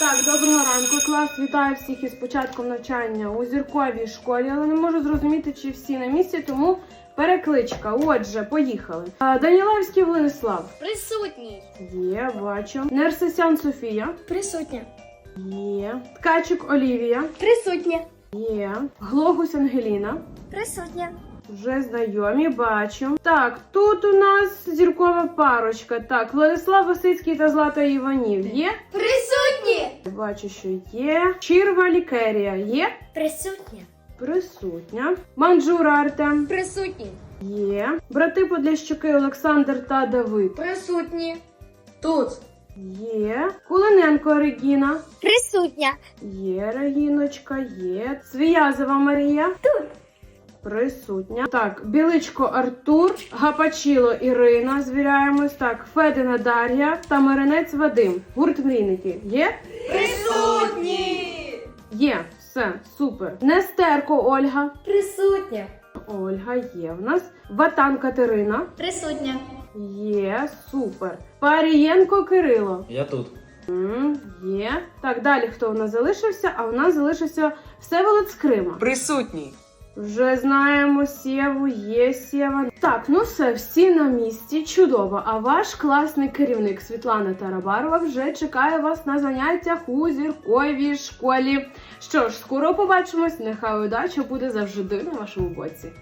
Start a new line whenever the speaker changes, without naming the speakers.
Так, доброго ранку, клас. Вітаю всіх із початком навчання у зірковій школі, але не можу зрозуміти, чи всі на місці, тому перекличка. Отже, поїхали. Данілевський Владислав.
Присутній.
Є, бачу. Нерсесян Софія.
Присутня.
Є. Ткачик Олівія.
Присутня.
Є. Глогус Ангеліна.
Prисутня.
Вже знайомі, бачу. Так, тут у нас зіркова парочка. Так, Владислав Васицький та Злата Іванів. Є?
Присутні.
Бачу, що є. Чірва Лікерія є.
Присутня.
Присутня. Манджура Артем.
Присутні.
Є. Брати Подлящуки Олександр та Давид.
Присутні. Тут.
Є. Кулиненко Регіна.
Присутня.
Є Регіночка, є. Свіязова Марія. Тут. Присутня. Так, Біличко Артур, Гапачіло Ірина. Звіряємось. Так, Федина Дар'я та Маринець Вадим. Гурт мрійники. Є?
Присутні.
Є. Все, супер. Нестерко Ольга.
Присутня.
Ольга є в нас. Ватан Катерина.
Присутня.
Є, супер. Парієнко Кирило.
Я тут.
М, Є. Так, далі хто у нас залишився? А у нас залишився Всеволод з Крима.
Присутній.
Вже знаємо Сєву, є Сєва. Так, ну все, всі на місці. Чудово. А ваш класний керівник Світлана Тарабарова вже чекає вас на заняттях у зірковій школі. Що ж, скоро побачимось. Нехай удача буде завжди на вашому боці.